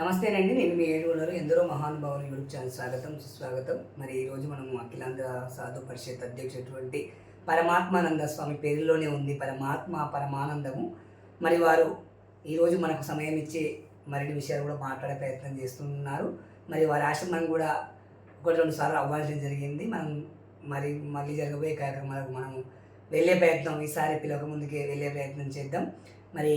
నమస్తేనండి నేను మీ ఏడుగులరు ఎందరో మహానుభావులు యూట్యూబ్ ఛానల్ స్వాగతం సుస్వాగతం. మరి ఈరోజు మనం అఖిలాంధ్ర సాధు పరిషత్ అధ్యక్షుడటువంటి పరమాత్మానంద స్వామి పేరులోనే ఉంది పరమాత్మ పరమానందము. మరి వారు ఈరోజు మనకు సమయం ఇచ్చి మరిన్ని విషయాలు కూడా మాట్లాడే ప్రయత్నం చేస్తున్నారు. మరి వారి ఆశ్రమం కూడా ఒకటి రెండు సార్లు అవ్వాల్సి జరిగింది. మనం మరి మళ్ళీ జరగబోయే కార్యక్రమాలకు మనం వెళ్ళే ప్రయత్నం ఈసారి పిలవక ముందుకే వెళ్ళే ప్రయత్నం చేద్దాం. మరి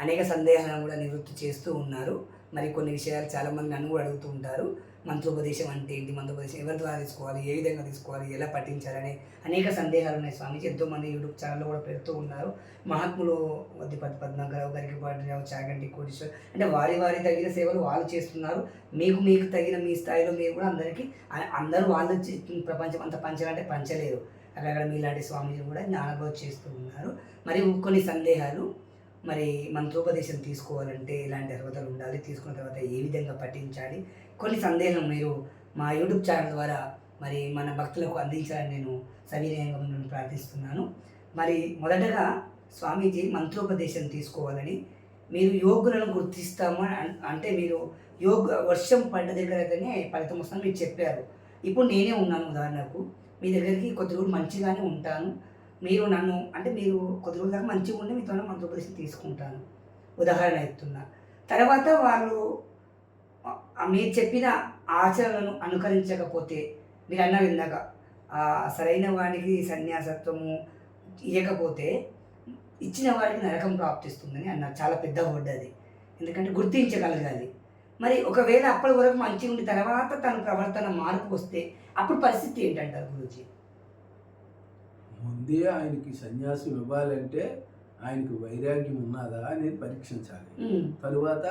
అనేక సందేహాలను కూడా నివృత్తి చేస్తూ ఉన్నారు. మరి కొన్ని విషయాలు చాలామంది నన్ను కూడా అడుగుతూ ఉంటారు. మంత్రోపదేశం అంటే ఏంటి? మంత్రోపదేశం ఎవరి ద్వారా తీసుకోవాలి? ఏ విధంగా తీసుకోవాలి? ఎలా పఠించాలనే అనేక సందేహాలు ఉన్నాయి స్వామిజీ ఎంతోమంది యూట్యూబ్ ఛానల్లో కూడా పెడుతూ ఉన్నారు. మహాత్ములు వద్దిపతి పద్మనాభరావు గరికిపాటిరావు చాగంటి కోటేశ్వర్ అంటే వారి వారి తగిన సేవలు వాళ్ళు చేస్తున్నారు. మీకు మీకు తగిన మీ స్థాయిలో మీరు కూడా అందరికీ అందరూ వాళ్ళు చే- ప్రపంచం అంత పంచాలంటే పంచలేరు. అక్కడ మీలాంటి స్వామీజీ కూడా జ్ఞానబోధ చేస్తూ ఉన్నారు. మరి కొన్ని సందేహాలు మరి మంత్రోపదేశం తీసుకోవాలంటే ఎలాంటి అర్హతలు ఉండాలి? తీసుకున్న తర్వాత ఏ విధంగా పఠించాలి? కొన్ని సందేహం మీరు మా యూట్యూబ్ ఛానల్ ద్వారా మరి మన భక్తులకు అందించాలని నేను సవినయంగా ప్రార్థిస్తున్నాను. మరి మొదటగా స్వామీజీ మంత్రోపదేశం తీసుకోవాలని మీరు యోగులను గుర్తిస్తాము అంటే మీరు యోగ వర్షం పడ్డ దగ్గరగానే ఫలితం వస్తుందని మీరు చెప్పారు. ఇప్పుడు నేనే ఉన్నాను ఉదాహరణకు. మీ దగ్గరికి కొద్ది రోజులు మంచిగానే ఉంటాను. మీరు నన్ను అంటే మీరు కొద్ది రోజుల దాకా మంచిగా ఉండి మీతో మంత్రోపదేశం తీసుకుంటాను. ఉదాహరణ ఎత్తున్నా తర్వాత వాళ్ళు మీరు చెప్పిన ఆచరణను అనుకరించకపోతే మీరు అన్నారు ఇందాక సరైన వాడికి సన్యాసత్వము ఇవ్వకపోతే ఇచ్చిన వాడికి నరకం ప్రాప్తిస్తుందని అన్నారు. చాలా పెద్ద వర్డ్ అది. ఎందుకంటే గుర్తించగలగాలి. మరి ఒకవేళ అప్పటి వరకు మంచిగా ఉండి తర్వాత తన ప్రవర్తన మార్పు వస్తే అప్పుడు పరిస్థితి ఏంటంటారు గురుజీ? ముందే ఆయనకి సన్యాసం ఇవ్వాలంటే ఆయనకి వైరాగ్యం ఉన్నదా అనేది పరీక్షించాలి. తరువాత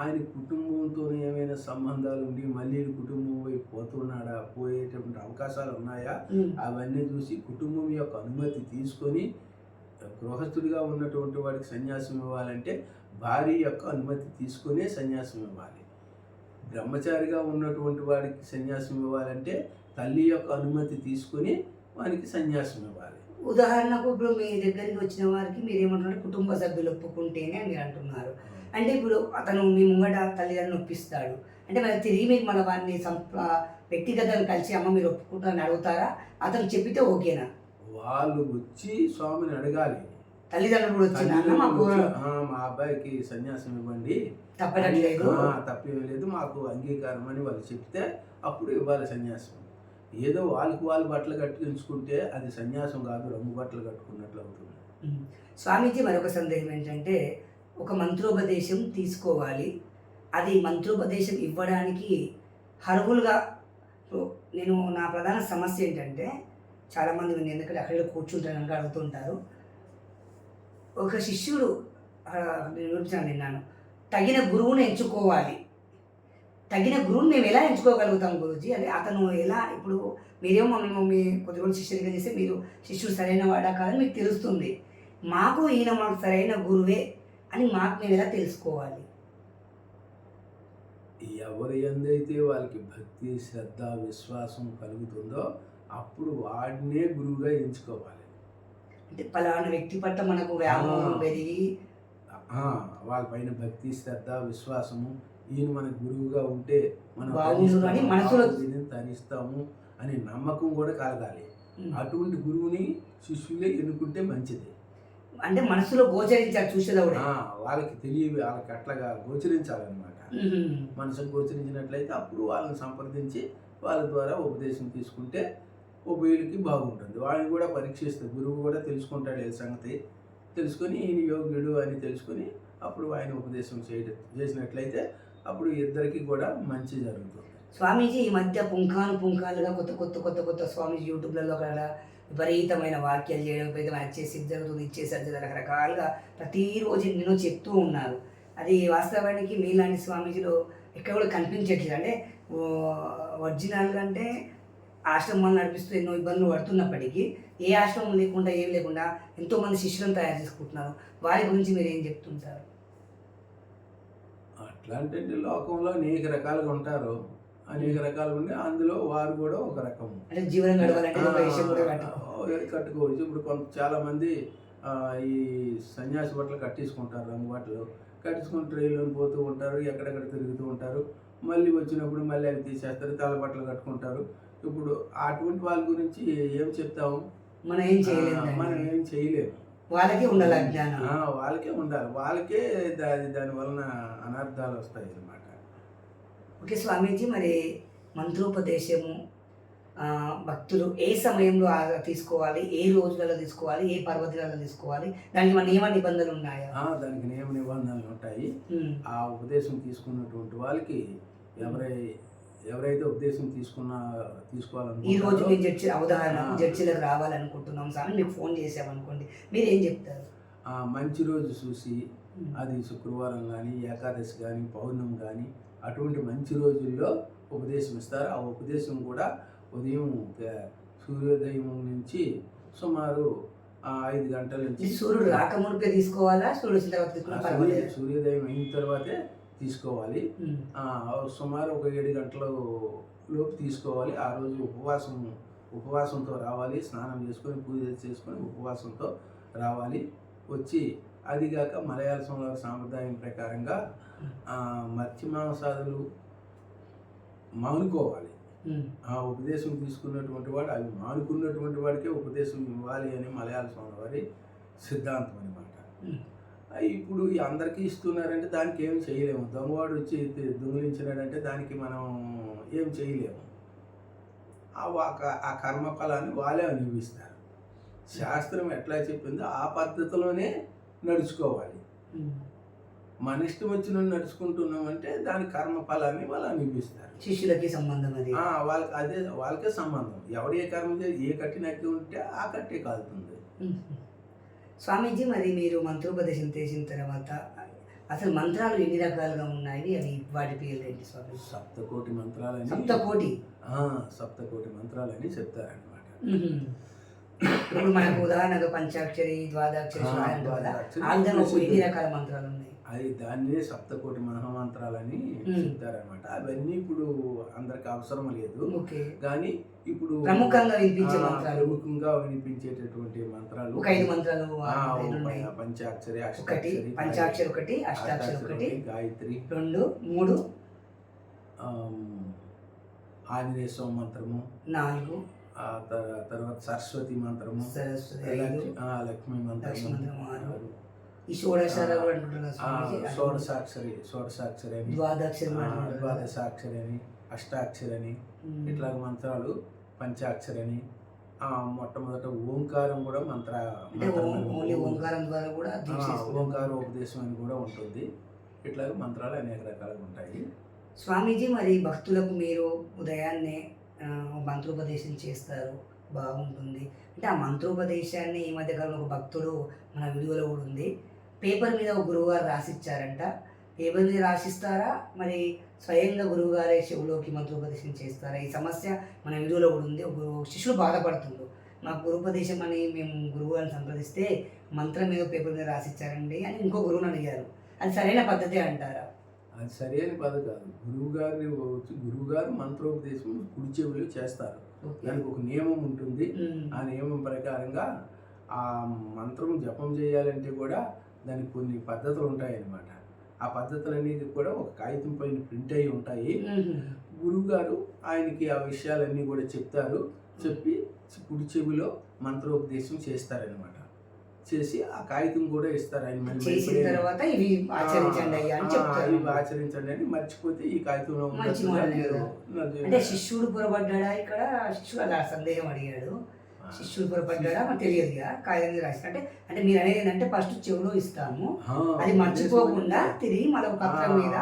ఆయన కుటుంబంతో ఏమైనా సంబంధాలు ఉండి మళ్ళీ కుటుంబం వైపు పోతున్నాడా పోయేటువంటి అవకాశాలు ఉన్నాయా? అవన్నీ చూసి కుటుంబం యొక్క అనుమతి తీసుకొని గృహస్థుడిగా ఉన్నటువంటి వాడికి సన్యాసం ఇవ్వాలంటే భార్య యొక్క అనుమతి తీసుకొనే సన్యాసం ఇవ్వాలి. బ్రహ్మచారిగా ఉన్నటువంటి వాడికి సన్యాసం ఇవ్వాలంటే తల్లి యొక్క అనుమతి తీసుకొని వానికి సన్యాసం ఇవ్వాలి. ఉదాహరణకు ఇప్పుడు మీ దగ్గరికి వచ్చిన వారికి మీరు ఏమంటున్నారు కుటుంబ సభ్యులు ఒప్పుకుంటేనే అని మీరు అంటున్నారు. అంటే ఇప్పుడు అతను మీ ముంగట తల్లిదండ్రులు ఒప్పిస్తాడు. అంటే మరి తిరిగి మీరు మన వారిని సంప వ్యక్తిగతంగా కలిసి అమ్మ మీరు ఒప్పుకుంటారని అడుగుతారా? అతను చెప్పితే ఓకేనా? వాళ్ళు వచ్చి స్వామిని అడగాలి. తల్లిదండ్రులు వచ్చి, "ఆ, మా అబ్బాయికి సన్యాసం ఇవ్వండి. తప్పట్లేదు ఆ, తప్పేం లేదు మాకు అంగీకారం అని వాళ్ళు చెప్తే అప్పుడు ఇవ్వాలి సన్యాసం. ఏదో వాళ్ళకి వాళ్ళు బట్టలు కట్టించుకుంటే అది సన్యాసం కాదు రంగు బట్టలు కట్టుకున్నట్లు అవుతుంది. స్వామీజీ మరొక సందేహం ఏంటంటే ఒక మంత్రోపదేశం తీసుకోవాలి. అది మంత్రోపదేశం ఇవ్వడానికి హర్వులుగా నేను నా ప్రధాన సమస్య ఏంటంటే చాలామంది నేను ఎందుకంటే అక్కడ కూర్చుంటాను కనుక అడుగుతుంటారు ఒక శిష్యుడు నేను చూపించాను విన్నాను. తగిన గురువును ఎంచుకోవాలి. తగిన గురువుని మేము ఎలా ఎంచుకోగలుగుతాం గురుజీ? అంటే అతను ఎలా ఇప్పుడు మీరేమో మమ్మల్ని మీ కొద్ది రోజులు శిష్యుడిగా చేస్తే మీరు శిష్యుడు సరైన వాడా కాదని మీకు తెలుస్తుంది. మాకు ఈయన మాకు సరైన గురువే అని మాకు మేము ఎలా తెలుసుకోవాలి? ఎవరి ఎందైతే వాళ్ళకి భక్తి శ్రద్ధ విశ్వాసం కలుగుతుందో అప్పుడు వాడినే గురువుగా ఎంచుకోవాలి. అంటే పలానా వ్యక్తి పట్ల మనకు వ్యామోహం. పెరిగి ఆ, వాళ్ళపైన భక్తి శ్రద్ధ విశ్వాసము ఈయన మన గురువుగా ఉంటే మనం మనసులో- తరిస్తాము అనే నమ్మకం కూడా కలగాలి. అటువంటి గురువుని శిష్యులే ఎన్నుకుంటే మంచిది. అంటే మనసులో గోచరించారు చూసేదవుడే వాళ్ళకి తెలియ వాళ్ళకి అట్లాగా గోచరించాలన్నమాట. మనసుకు గోచరించినట్లయితే అప్పుడు వాళ్ళని సంప్రదించి వాళ్ళ ద్వారా ఉపదేశం తీసుకుంటే ఉభయులకి బాగుంటుంది. వాళ్ళని కూడా పరీక్షిస్తారు గురువు కూడా తెలుసుకుంటాడు ఈ సంగతి. తెలుసుకొని ఈయన యోగ్యుడు అని తెలుసుకొని అప్పుడు ఆయన ఉపదేశం చేయడం చేసినట్లయితే అప్పుడు ఇద్దరికి కూడా మంచి జరుగుతుంది. స్వామీజీ ఈ మధ్య పుంఖాను పుంఖాలుగా కొత్త కొత్త కొత్త కొత్త స్వామీజీ యూట్యూబ్లలో కూడా విపరీతమైన వాక్యాలు చేయడం విపరీతమైన అది చేసి జరుగుతుంది ఇది జరుగుతుంది, రకరకాలుగా ప్రతిరోజు నేను చెప్తూ ఉన్నారు. అది వాస్తవానికి మీలాంటి స్వామీజీలో ఎక్కడ కూడా కనిపించట్లేదు. అంటే ఒరిజినల్గా అంటే ఆశ్రమాలు నడిపిస్తూ ఎన్నో ఇబ్బందులు పడుతున్నప్పటికీ ఏ ఆశ్రమం లేకుండా ఏం లేకుండా ఎంతోమంది శిష్యులను తయారు చేసుకుంటున్నారు. వారి గురించి మీరు ఏం చెప్తుంటారు? అట్లాంటి లోకంలో అనేక రకాలుగా ఉంటారు. అనేక రకాలు ఉండి అందులో వారు కూడా ఒక రకం జీవనం కట్టుకోవచ్చు ఇప్పుడు కొంత చాలా మంది ఈ సన్యాసి బట్టలు కట్టేసుకుంటారు రంగు బట్టలు. కట్టుకుని ట్రైన్లో పోతూ ఉంటారు ఎక్కడెక్కడ తిరుగుతూ ఉంటారు. మళ్ళీ వచ్చినప్పుడు మళ్ళీ అవి తీసేస్తారు తెల్ల బట్టలు కట్టుకుంటారు. ఇప్పుడు అటువంటి వాళ్ళ గురించి ఏం చెప్తాము? మనం ఏం ఆ, చేయలేదు మనం. ఏం చేయలేము. వాళ్ళకి ఉండాలి అజ్ఞానం వాళ్ళకే ఉండాలి. వాళ్ళకే దాని దాని వలన అనర్థాలు వస్తాయి అన్నమాట. ఓకే స్వామీజీ మరి మంత్రోపదేశము భక్తులు ఏ సమయంలో తీసుకోవాలి ఏ రోజులలో తీసుకోవాలి ఏ పర్వదినాలలో తీసుకోవాలి దానికి మన నియమ నిబంధనలు ఉన్నాయా? దానికి నియమ నిబంధనలు ఉంటాయి. ఆ ఉపదేశం తీసుకున్నటువంటి వాళ్ళకి ఎవరై ఎవరైతే ఉపదేశం తీసుకున్న ఈ రోజు మేము జడ్జి అవధారణకు ఆ. జడ్జిలకు రావాలనుకుంటున్నాం స్వామి మీకు ఫోన్ చేసామనుకోండి మీరు ఏం చెప్తారు? ఆ మంచి రోజు చూసి. అది శుక్రవారం కానీ ఏకాదశి కానీ పౌర్ణమి కానీ అటువంటి మంచి రోజుల్లో ఉపదేశం ఇస్తారు. ఆ ఉపదేశం కూడా ఉదయం సూర్యోదయం నుంచి సుమారు ఐదు గంటల నుంచి సూర్యుడు రాకమునిపే తీసుకోవాలా? సూర్యుడు తర్వాత సూర్యోదయం అయిన తర్వాతే తీసుకోవాలి. సుమారు ఒక ఏడు గంటల లోపు తీసుకోవాలి. ఆ రోజు ఉపవాసం ఉపవాసంతో రావాలి స్నానం చేసుకొని పూజ చేసుకొని ఉపవాసంతో రావాలి. వచ్చి అదిగాక మలయాళ సంవత్సర సాంప్రదాయం ప్రకారంగా మత్స్య మాంసాదులు మానుకోవాలి. ఆ ఉపదేశం తీసుకున్నటువంటి వాడు అవి మానుకున్నటువంటి వాడికే ఉపదేశం ఇవ్వాలి అని మలయాళ స్వామి వారి సిద్ధాంతం అనమాట. ఇప్పుడు ఈ అందరికీ ఇస్తున్నారంటే దానికి ఏం చేయలేము. దొంగవాడు వచ్చి దొంగిలించినాడంటే దానికి మనం ఏం చేయలేము. ఆ కర్మఫలాన్ని వాళ్ళే అనుభవిస్తారు. శాస్త్రం ఎట్లా చెప్పిందో ఆ పద్ధతిలోనే నడుచుకోవాలి. మన ఇష్టం వచ్చిన నడుచుకుంటున్నామంటే దాని కర్మఫలాన్ని వాళ్ళు అనుభవిస్తారు. శిష్యులకి సంబంధం అది. వాళ్ళకి అదే వాళ్ళకే సంబంధం. ఎవరు ఏ కర్మ ఏ కట్టి నక్కి ఉంటే ఆ కట్టే కాలుతుంది. స్వామీజీ మరి మీరు మంత్రోపదేశం చేసిన తర్వాత అసలు మంత్రాలు ఎన్ని రకాలుగా ఉన్నాయి అవి వాటి పేర్లు ఏంటి స్వామి? సప్తకోటి మంత్రాలని సప్తకోటి. సప్తకోటి మంత్రాలని చెప్తారనమాట. ఇప్పుడు మనకు ఉదాహరణగా పంచాక్షరి ద్వాదాక్షరి ఎన్ని రకాల మంత్రాలు ఉన్నాయి? అది దాన్నే సప్తకోటి మహామంత్రాలని. చెప్తారనమాట అవన్నీ ఇప్పుడు అందరికి అవసరం లేదు. కానీ ఇప్పుడు ప్రముఖంగా వినిపించే మంత్రాలు. ప్రముఖంగా వినిపించేటటువంటి మంత్రాలు ఒక ఐదు మంత్రాలు పంచాక్షరి ఒకటి పంచాక్షరి ఒకటి అష్టాక్షరి ఒకటి గాయత్రి. రెండు మూడు ఆంజనేయ స్వామి మంత్రము. నాలుగు తర్వాత సరస్వతి మంత్రము. సరస్వతి లక్ష్మి- మంత్రము. ఈ అది షోడశాక్షరి షోడశాక్షరి అని ద్వాదక్షరి. ద్వాదశాక్షరి అని అష్టాక్షరి అని ఉమ్. ఇట్లాగ మంత్రాలు పంచాక్షరి అని మొట్టమొదట ఓంకారం కూడా మంత్ర. ఓంకారం ద్వారా కూడా. ఓంకార ఉపదేశం అని కూడా ఉంటుంది ఇట్లాగ మంత్రాలు అనేక రకాలుగా ఉంటాయి స్వామీజీ మరి భక్తులకు మీరు ఉదయాన్నే మంత్రోపదేశం చేస్తారు బాగుంటుంది అంటే ఆ మంత్రోపదేశాన్ని ఈ మధ్య కాలంలో ఒక భక్తుడు మన వీడియోలో కూడా ఉంది పేపర్ మీద ఒక గురువు గారు రాసిచ్చారంట. పేపర్ మీద రాసిస్తారా? మరి స్వయంగా గురువు గారే చెవులోకి మంత్రోపదేశం చేస్తారా? ఈ సమస్య మన వీడియోలో కూడా ఉంది. ఒక శిష్యుడు బాధపడుతుండు. మాకు గురుపదేశం అని మేము గురువు గారిని సంప్రదిస్తే మంత్రం మీద పేపర్ మీద రాసిచ్చారండి అని ఇంకో గురువుని అడిగారు. అది సరైన పద్ధతి అంటారా? అది సరైన పదం కాదు. గురువు గారిని వచ్చి గురువు గారు మంత్రోపదేశం కుడి చెవులు చేస్తారు. దానికి ఒక నియమం ఉంటుంది. ఆ నియమం ప్రకారంగా ఆ మంత్రం జపం చేయాలంటే కూడా దానికి కొన్ని పద్ధతులు ఉంటాయి అన్నమాట ఆ పద్ధతులన్నీ కూడా ఒక కాగితం పైన ప్రింట్ అయి ఉంటాయి. గురువు గారు ఆయనకి ఆ విషయాలన్నీ కూడా చెప్తారు. చెప్పి కుడి చెవిలో మంత్రోపదేశం చేస్తారనమాట చేసి ఆ కాగితం కూడా ఇస్తారు. ఆయన తర్వాత ఇవి ఆచరించండి ఇవి ఆచరించండి అని మర్చిపోతే ఈ కాగితంలో అంటే శిష్యుడు పొరపడ్డా ఇక్కడ శిష్యుడు అలా సందేహం అడిగాడు. శిష్యుడు పొరపడ్డా మనకు తెలియదు ఇక కాగితం రాసి. అంటే అంటే మీరు అనేది ఏంటంటే ఫస్ట్ చెవులో ఇస్తాము. అది మర్చిపోకుండా తిరిగి మరొక పత్రం మీద.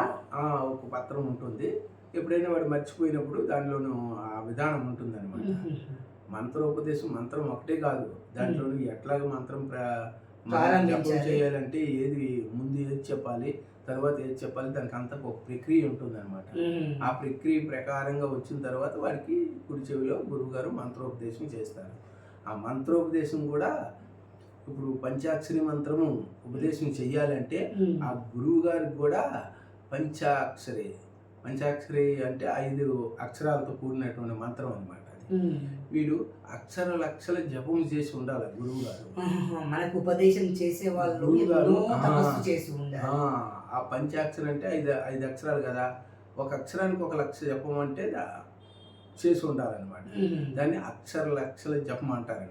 ఒక పత్రం ఉంటుంది. ఎప్పుడైనా వాడు మర్చిపోయినప్పుడు దానిలోనూ ఆ విధానం ఉంటుంది అనమాట మంత్రోపదేశం మంత్రం ఒకటే కాదు. దాంట్లోనూ ఎట్లాగ మంత్రం చేయాలంటే ఏది ముందు ఏది చెప్పాలి తర్వాత ఏది చెప్పాలి దానికి అంతా ఒక ప్రక్రియ ఉంటుంది అనమాట. ఆ ప్రక్రియ ప్రకారంగా వచ్చిన తర్వాత వారికి కుడి చెవిలో గురువు గారు మంత్రోపదేశం చేస్తారు. ఆ మంత్రోపదేశం కూడా ఇప్పుడు పంచాక్షరి మంత్రము ఉపదేశం చెయ్యాలంటే. ఆ గురువు గారికి కూడా పంచాక్షరి పంచాక్షరి అంటే ఐదు అక్షరాలతో కూడినటువంటి మంత్రం అనమాట. వీడు అక్షర లక్షల జపం చేసి ఉండాలి గురువు గారు మనకు ఉపదేశం చేసే వాళ్ళు. తపస్సు చేసి ఉండాలి ఆ, పంచాక్షరం అంటే ఐదు ఐదు అక్షరాలు కదా ఒక అక్షరానికి ఒక లక్ష చెప్పమంటే దా- చేసి ఉండాలన్నమాట ఉమ్. దాన్ని అక్షర లక్షల జపం అంటారు.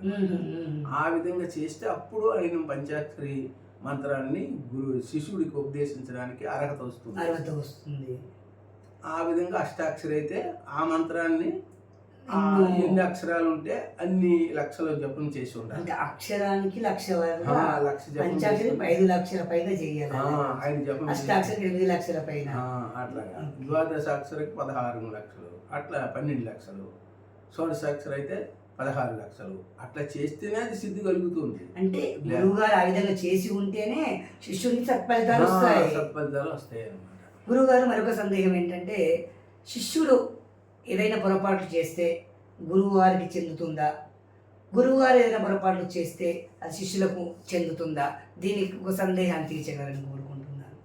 ఆ విధంగా చేస్తే అప్పుడు ఆయన పంచాక్షరి మంత్రాన్ని గురు శిష్యుడికి ఉపదేశించడానికి అర్హత వస్తుంది అర్హత వస్తుంది ఆ విధంగా అష్టాక్షరి అయితే ఆ మంత్రాన్ని ఎన్నో- అక్షరాలు ఉంటే అన్ని లక్షల జపం చేసి ఉండాలి. అంటే అక్షరానికి లక్ష వరకు లక్ష పంచాక్షరి ఐదు లక్షల పైన చేయాలి ఆయన జపం అష్టాక్షరికి ఎనిమిది లక్షల పైన. ఆ, అట్లాగా. ద్వాదశాక్షరికి పదహారు లక్షలు అట్లా పన్నెండు లక్షలు షోడశాక్షర అయితే పదహారు లక్షలు. అట్లా చేస్తేనే అది సిద్ధి కలుగుతుంది అంటే గురువు గారు ఆ విధంగా చేసి ఉంటేనే శిష్యుడికి సత్ఫలితాలు వస్తాయి. సత్ఫలితాలు వస్తాయి అన్నమాట గురువు గారు మరొక సందేహం ఏంటంటే శిష్యుడు ఏదైనా పొరపాట్లు చేస్తే గురువువారికి చెందుతుందా? గురువువారు ఏదైనా పొరపాట్లు చేస్తే అది శిష్యులకు చెందుతుందా? దీనికి ఒక సందేహాన్ని తీర్చగలని కోరుకుంటున్నాను.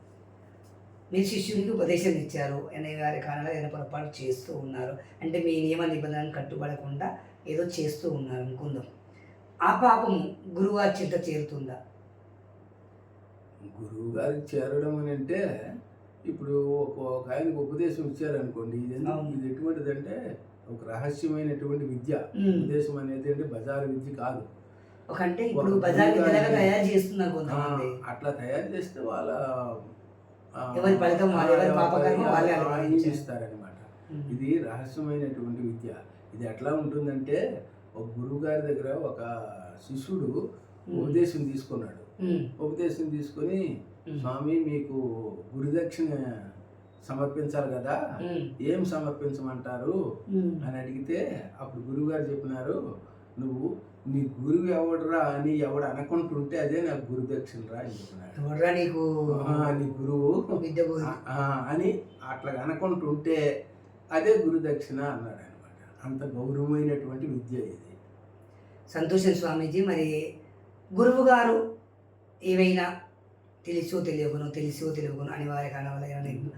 మీరు శిష్యునికి ఉపదేశం ఇచ్చారు అనే గారి కారణంగా ఏదైనా పొరపాటు చేస్తూ ఉన్నారు. అంటే మీ నియమ నిబంధనలు కట్టుబడకుండా ఏదో చేస్తూ ఉన్నారు అనుకుందాం. ఆ పాపము గురువుగారి చింత చేరుతుందా? గురువు గారికి చేరడం అని అంటే ఇప్పుడు ఒక ఆయనకు ఉపదేశం ఇచ్చారనుకోండి ఇది. ఇది ఎటువంటిదంటే ఒక రహస్యమైనటువంటి విద్య. ఉపదేశం అనేది అంటే బజారు విద్య కాదు అంటే ఇప్పుడు బజార్ తయారు చేస్తున్నారు ఆ, కొంతమంది అట్లా తయారు చేస్తే వాళ్ళ ఎవరి ఫలితం ఉమ్. ఇది రహస్యమైనటువంటి విద్య ఇది ఎట్లా ఉంటుందంటే ఒక గురువు గారి దగ్గర ఒక శిష్యుడు ఉపదేశం తీసుకున్నాడు. ఉపదేశం తీసుకొని. స్వామి మీకు గురుదక్షిణ సమర్పించాలి కదా. ఏం సమర్పించమంటారు. అని అడిగితే అప్పుడు గురువుగారు చెప్పినారు నువ్వు నీ గురువు ఎవడరా అని ఎవడు అనుకుంటుంటే అదే నాకు గురుదక్షిణ రా అని చెప్పినాడు నీకు? నీ గురువు? అని అట్లా అనుకుంటుంటే అదే గురుదక్షిణ అన్నాడు అనమాట. అంత గౌరవమైనటువంటి విద్య ఇది. సంతోషం స్వామీజీ. మరి గురువు గారు ఏవైనా తెలుసో తెలియకునో తెలుసో తెలియకునో అనివార్య కారణాల వల్ల ఏమైనా,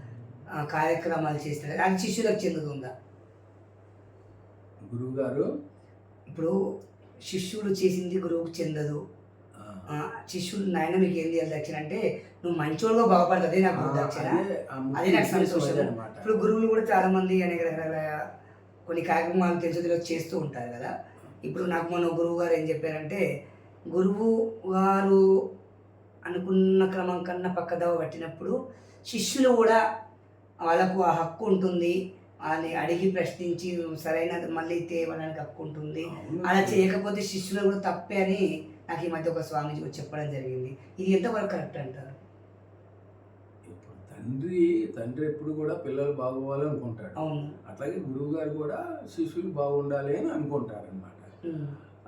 ఆ, కార్యక్రమాలు చేస్తారు. అది శిష్యులకు చెందుతుందా? గురువు గారు ఇప్పుడు శిష్యుడు చేసింది గురువుకు చెందదు. శిష్యుడు నాయన మీకు ఏం చేయాలి దక్షిణ అంటే నువ్వు మంచోడుగా బాగుపడదు అదే నాకు దక్షిణ. అది నాకు సంతోషం. ఇప్పుడు గురువులు కూడా చాలా మంది అనేక రకాల కొన్ని కార్యక్రమాలు తెలుసు చేస్తూ ఉంటారు కదా. ఇప్పుడు నాకు మొన్న గురువు గారు ఏం చెప్పారంటే గురువు గారు అనుకున్న క్రమం కన్నా పక్కదవ పట్టినప్పుడు శిష్యులు కూడా వాళ్ళకు ఆ హక్కు ఉంటుంది. అని అడిగి ప్రశ్నించి సరైన మళ్ళీ తేవడానికి హక్కు ఉంటుంది. అలా చేయకపోతే శిష్యులు కూడా తప్పే అని నాకు ఈ మధ్య ఒక స్వామీజీ చెప్పడం జరిగింది. ఇది ఎంతవరకు కరెక్ట్ అంటారు? తండ్రి తండ్రి ఎప్పుడు కూడా పిల్లలు బాగోవాలి అనుకుంటాడు. అవును. అట్లాగే గురువు గారు కూడా శిష్యులు బాగుండాలి అని అనుకుంటారు అనమాట.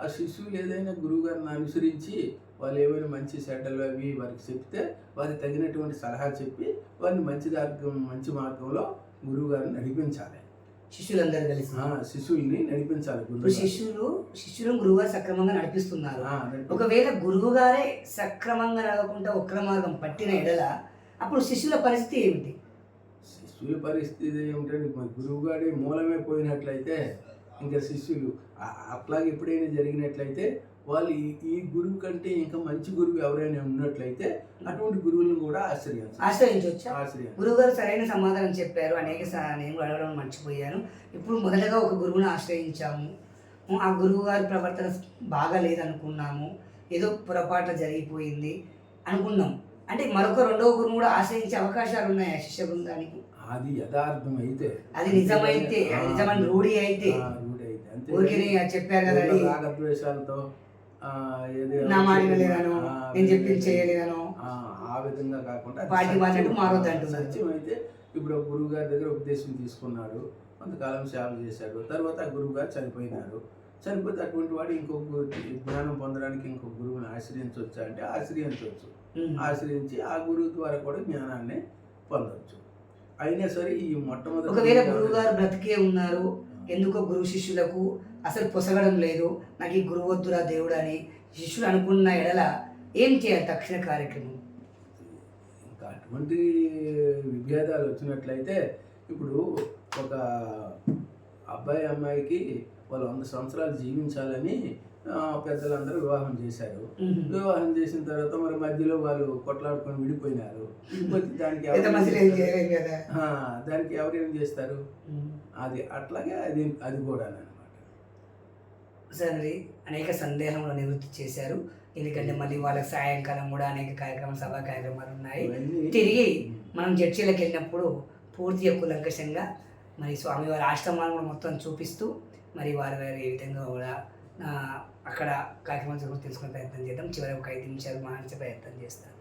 ఆ శిష్యులు ఏదైనా గురువు గారిని అనుసరించి వాళ్ళు ఏమైనా మంచి చెడ్డలు అవి వారికి చెప్తే వారికి తగినటువంటి సలహా చెప్పి వారిని మంచి మార్గం మంచి మార్గంలో గురువు గారిని నడిపించాలి. శిష్యులందరూ కలిసి. శిష్యుల్ని నడిపించాలి గురువు ఇప్పుడు గారు. శిష్యులు శిష్యులను గురువుగారు సక్రమంగా నడిపిస్తున్నారు. ఒకవేళ గురువు గారే సక్రమంగా నడవకుండా వక్ర మార్గం పట్టిన ఎడల అప్పుడు శిష్యుల పరిస్థితి ఏమిటి? శిష్యుల పరిస్థితి ఏమిటంటే మరి గురువు గారి మూలమే పోయినట్లయితే ఇంకా శిష్యులు అట్లాగే ఎప్పుడైనా జరిగినట్లయితే వాళ్ళు ఈ గురువు కంటే ఇంకా మంచి గురువు ఎవరైనా ఉన్నట్లయితే అటువంటి గురువులను కూడా ఆశ్రయించాలి. ఆశ్రయించవచ్చా గురువు గారు సరైన సమాధానం చెప్పారు. అనేక నేను కూడా అడగడం మర్చిపోయాను. ఇప్పుడు మొదటగా ఒక గురువుని ఆశ్రయించాము. ఆ గురువు గారి ప్రవర్తన బాగా లేదనుకున్నాము ఏదో పొరపాట్ల జరిగిపోయింది అనుకున్నాం. అంటే మరొక రెండవ గురువు కూడా ఆశ్రయించే అవకాశాలు ఉన్నాయా శిష్య బృందానికి? అది యథార్థం అయితే అది నిజమైతే నిజమైన రూఢి అయితే. ఊరికి చెప్పారు కదా రాగద్వేషాలతో నా నేను చెప్పింది చేయలేదనో. ఆ, విధంగా కాకుండా సత్యం. అయితే ఇప్పుడు గురువు గారి దగ్గర ఉపదేశం తీసుకున్నాడు. కొంతకాలం సేవ చేశాడు. తర్వాత గురువు గారు చనిపోయినారు. చనిపోతే అటువంటి వాడు ఇంకొక జ్ఞానం పొందడానికి ఇంకొక గురువుని ఆశ్రయించవచ్చా అంటే ఆశ్రయించవచ్చు. ఆశ్రయించి ఆ గురువు ద్వారా కూడా జ్ఞానాన్ని పొందవచ్చు అయినా సరే ఈ మొట్టమొదటి ఒకవేళ గురువు గారు బ్రతికే ఉన్నారు ఎందుకో గురువు శిష్యులకు అసలు పొసగడం లేదు. నాకు ఈ గురువు వద్దురా దేవుడు అని శిష్యులు అనుకున్న ఎడల ఏం చేయాలి తక్షణ కార్యక్రమం? ఇంకా అటువంటి విభేదాలు వచ్చినట్లయితే ఇప్పుడు ఒక అబ్బాయి అమ్మాయికి వాళ్ళు వంద సంవత్సరాలు జీవించాలని పెద్దలందరూ వివాహం చేశారు. వివాహం చేసిన తర్వాత మరి మధ్యలో వాళ్ళు కొట్లాడుకొని విడిపోయినారు. దానికి పెద్ద ఎవరు మనుషులు ఏం చేయలేం కదా. ఆ, దానికి ఎవరు ఏం చేస్తారు. అది అట్లాగే అది అది కూడా అనమాట సరే అనేక సందేహములు నివృత్తి చేశారు. ఎందుకంటే మళ్ళీ వాళ్ళకి సాయంకాలం కూడా అనేక కార్యక్రమాలు సభా కార్యక్రమాలు ఉన్నాయి. తిరిగి మనం చర్చిలకు వెళ్ళినప్పుడు పూర్తిగా కులంకషంగా మరి స్వామివారి ఆశ్రమాలను కూడా మొత్తం చూపిస్తూ మరి వారి వారి ఏ విధంగా కూడా అక్కడ అక్కడ గురించి తెలుసుకునే ప్రయత్నం చేద్దాం. చివరి ఒక ఐదు నిమిషాలు మార్చే ప్రయత్నం చేస్తాను.